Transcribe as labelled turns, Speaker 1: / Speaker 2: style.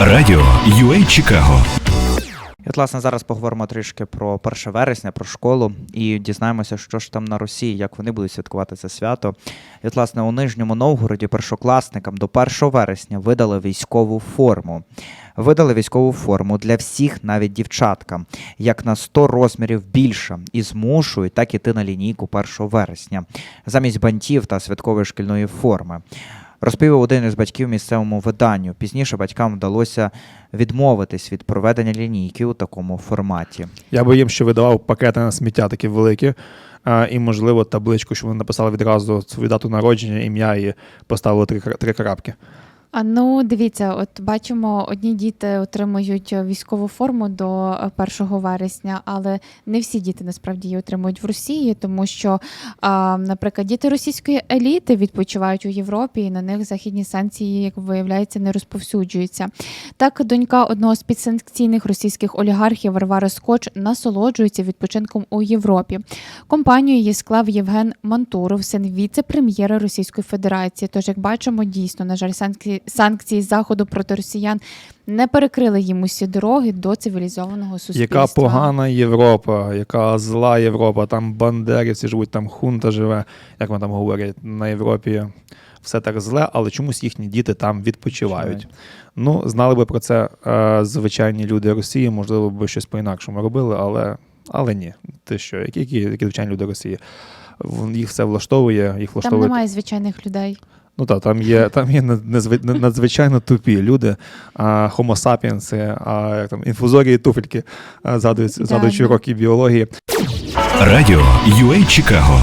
Speaker 1: Радіо UA Чикаго
Speaker 2: от, власне, зараз поговоримо трішки про 1 вересня, про школу і дізнаємося, що ж там на Росії, як вони будуть святкувати це свято. І, от, власне, у Нижньому Новгороді першокласникам до 1 вересня видали військову форму. Видали військову форму для всіх, навіть дівчаткам, як на 100 розмірів більша, і змушують так іти на лінійку 1 вересня, замість бантів та святкової шкільної форми. Розповів один із батьків місцевому виданню. Пізніше батькам вдалося відмовитись від проведення лінійки у такому форматі.
Speaker 3: Я би їм ще видавав пакети на сміття такі великі, і, можливо, табличку, щоб вони написали відразу свою дату народження, ім'я і поставили три, три крапки.
Speaker 4: А ну дивіться, от бачимо, одні діти отримують е, військову форму до е, 1 вересня, але не всі діти насправді її отримують в Росії, тому що, наприклад, діти російської еліти відпочивають у Європі, і на них західні санкції, як виявляється, не розповсюджуються. Так, донька одного з підсанкційних російських олігархів Варвара Скоч насолоджується відпочинком у Європі. Компанію її склав Євген Мантуров, син віце-прем'єра Російської Федерації. Тож, як бачимо, дійсно, на жаль, санкції, санкції заходу проти росіян не перекрили їм усі дороги до цивілізованого суспільства.
Speaker 3: Яка погана Європа, яка зла Європа, там бандерівці живуть, там хунта живе, як вони там говорять, на Європі все так зле, але чомусь їхні діти там відпочивають.
Speaker 2: Відпочивають.
Speaker 3: Ну, знали би про це е, звичайні люди Росії, можливо, би щось по-інакшому робили, але, але ні. Ти що, які, які, які звичайні люди Росії? Їх все влаштовує, їх
Speaker 4: Там
Speaker 3: влаштовує.
Speaker 4: немає звичайних людей.
Speaker 3: Ну так, там є, там є над- надзви- надзвичайно тупі люди, а, homo sapiens, а, як там, інфузорії туфельки, згадують, згадуючи уроки біології.
Speaker 1: Радіо UA Чикаго